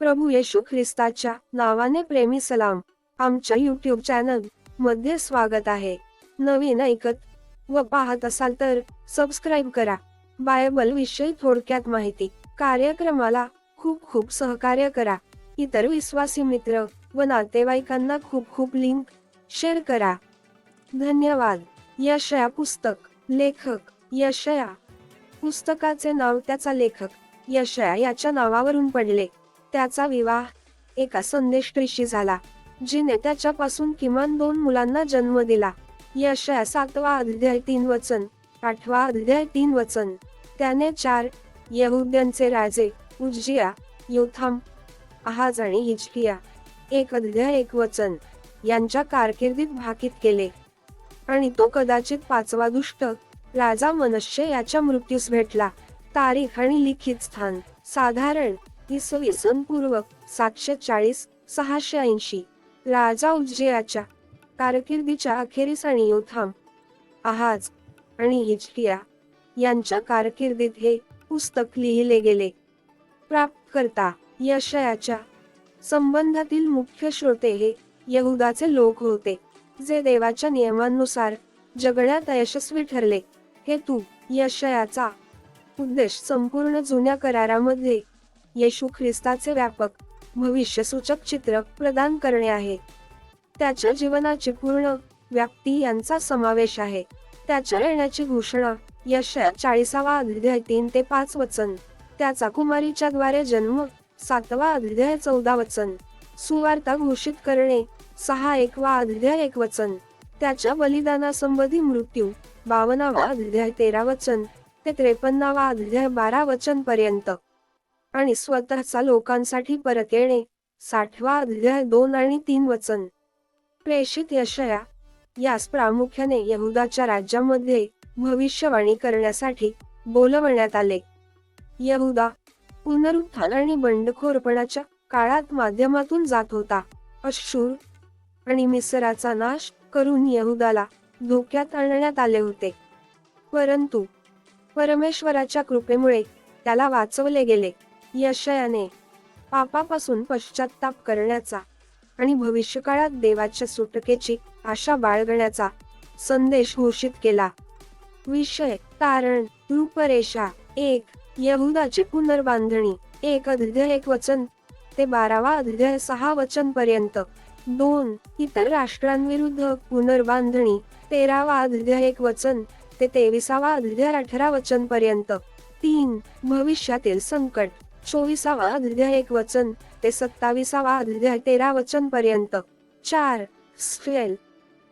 प्रभू येशू ख्रिस्ताच्या नावाने प्रेमी सलाम आमच्या यूट्यूब चॅनलमध्ये स्वागत आहे. नवीन ऐकत व पाहत असाल तर सबस्क्राईब करा. बायबल विषयी थोडक्यात माहिती कार्यक्रमाला खूप खूप सहकार्य करा. इतर विश्वासी मित्र व नातेवाईकांना खूप खूप लिंक शेअर करा. धन्यवाद. यशया पुस्तक लेखक यशया पुस्तकाचे नाव त्याचा लेखक यशया याच्या नावावरून पडले. त्याचा विवाह. एका संदेष्टीशी झाला जिने त्याच्यापासून किमान दोन मुलांना जन्म दिला. यशया सातवा अध्याय तीन वचन आठवा अध्याय तीन वचन. त्याने चार यहुद्यांचे राजे उज्जिया योथाम आहाज आणि हिचकिया एक अध्याय एक वचन यांच्या कारकिर्दीत भाकीत केले. आणि तो कदाचित पाचवा दुष्ट राजा मनश्य याच्या मृत्यूस भेटला. तारीख आणि लिखित स्थान साधारण इसवी सन पूर्व सातशे चाळीस सहाशे ऐंशी राजा उज्जयाच्या कारकिर्दीच्या अखेरीस आणि योथाम आहाज आणि हिजकिया यांच्या कारकिर्दीत हे पुस्तक लिहिले गेले. प्राप्तकर्ता यशयाच्या संबंधातील मुख्य श्रोते हे यहुदाचे लोक होते जे देवाच्या नियमांनुसार जगण्यात यशस्वी ठरले. हेतू यशयाचा उद्देश संपूर्ण जुन्या करारामध्ये येशू ख्रिस्ताचे व्यापक भविष्यसूचक चित्र प्रदान करणे आहे. त्याच्या जीवनाची पूर्ण व्याप्ती यांचा समावेश आहे. त्याच्या येण्याची घोषणा यशया चाळीसावा अध्याय तीन ते पाच वचन त्याचा कुमारीच्या द्वारे जन्म सातवा अध्याय चौदा वचन सुवार्ता घोषित करणे सहा एकवा अध्याय एक वचन त्याच्या बलिदानासंबंधी मृत्यू बावनावा अध्याय तेरा वचन ते त्रेपन्नावा अध्याय बारा वचन पर्यंत. आणि स्वतःचा लोकांसाठी परत येणे. साठवा अध्याय दोन आणि तीन वचन. प्रेषित यशया. यास प्रामुख्याने यहुदाच्या राज्यामध्ये भविष्यवाणी करण्यासाठी बोलवण्यात आले. यहुदा पुनरुत्थान आणि बंडखोरपणाच्या काळात माध्यमातून जात होता. अशूर आणि मिसराचा नाश करून यहुदाला धोक्यात आणण्यात आले होते. परंतु परमेश्वराच्या कृपेमुळे त्याला वाचवले गेले. यशयाने पापापासून पश्चाताप करण्याचा आणि भविष्यकाळात देवाच्या सुटकेची आशा बाळगण्याचा संदेश घोषित केला. विषय तारण रूपरेषा एक यहुदाची पुनर्बांधणी एक अध्याय एक वचन ते बारावा अध्याय सहा वचन पर्यंत. दोन इतर राष्ट्रांविरुद्ध पुनर्बांधणी तेरावा अध्याय एक वचन ते तेविसावा अध्याय अठरा वचन पर्यंत. तीन भविष्यातील संकट. चोवीसावा अध्याय एक वचन ते सत्तावीसावा अध्याय तेरा वचन पर्यंत. चार स्फेल.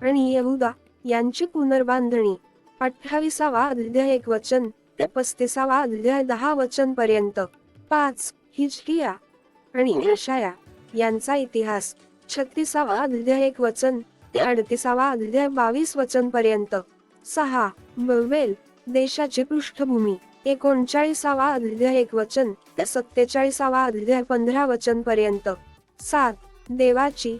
आणि यहुदा यांची पुनर्बांधणी. अठ्ठावीसावा अध्याय एक वचन ते पस्तीसावा अध्याय दहा वचन पर्यंत. पाच हिजकिया. आणि यशाया यांचा इतिहास. छत्तीसावा अध्याय एक वचन ते अडतीसावा अध्याय बावीस वचन पर्यंत. सहा बवेल देशाची पृष्ठभूमी. एकोणचाळीसावा अध्याय एक वचन ते सत्तेचाळीसावा अध्याय पंधरा वचन पर्यंत. सात. देवाची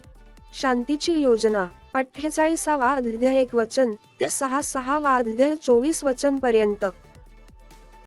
शांतीची योजना. अठ्ठेचाळीसावा अध्याय एक वचन ते सहा सहावा अध्याय चोवीस वचन पर्यंत.